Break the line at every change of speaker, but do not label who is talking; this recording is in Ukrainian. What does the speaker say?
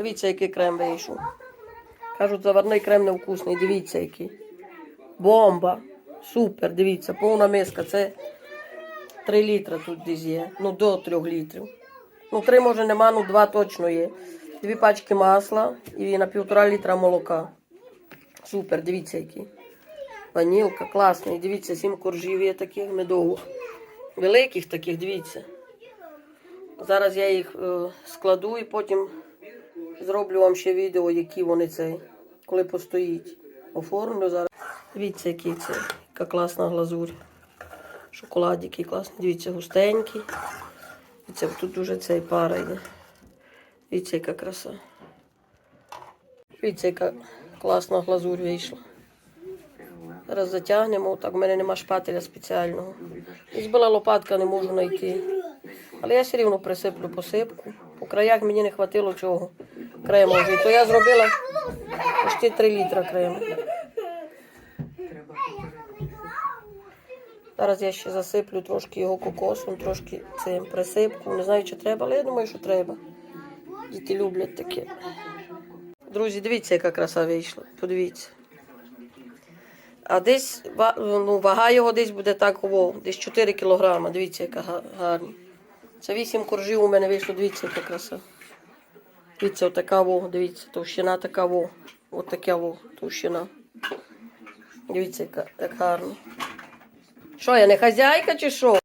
Дивіться, який крем вийшов. Кажуть, заварний крем невкусний. Дивіться, який. Бомба. Супер, дивіться, повна миска. Це 3 літра тут десь є. Ну, до 3 літрів. Ну, 3 може нема, ну 2 точно є. Дві пачки масла і на півтора літра молока. Супер, дивіться, який. Ванілка, класний. Дивіться, сім коржів є таких медових. Великих таких, дивіться. Зараз я їх е, складу і потім зроблю вам ще відео, які вони цей, коли постоїть. Оформлю зараз. Дивіться, який це, яка класна глазурь. Шоколад який класний. Дивіться, густенький. Дивіться, тут дуже цей пара йде. Дивіться, яка краса. Дивіться, яка класна глазурь вийшла. Зараз затягнемо. Так, в мене нема шпателя спеціального. Десь була лопатка, не можу знайти. Але я все рівно присиплю посипку. По краях мені не хватило чого. Крему вже. То я зробила почти 3 літра крему. Зараз я ще засиплю трошки його кокосом, трошки цим присипку. Не знаю, чи треба, але я думаю, що треба. Діти люблять таке. Друзі, дивіться, яка краса вийшла. Подивіться. А десь ну, вага його десь буде так, о, десь 4 кілограма. Дивіться, яка га- гарна. Це 8 коржів у мене вийшло, дивіться, яка краса. Дивіться, отака во, дивіться, товщина така во. Отака така во, товщина. Дивіться, як гарно. Що, я не хазяйка чи що?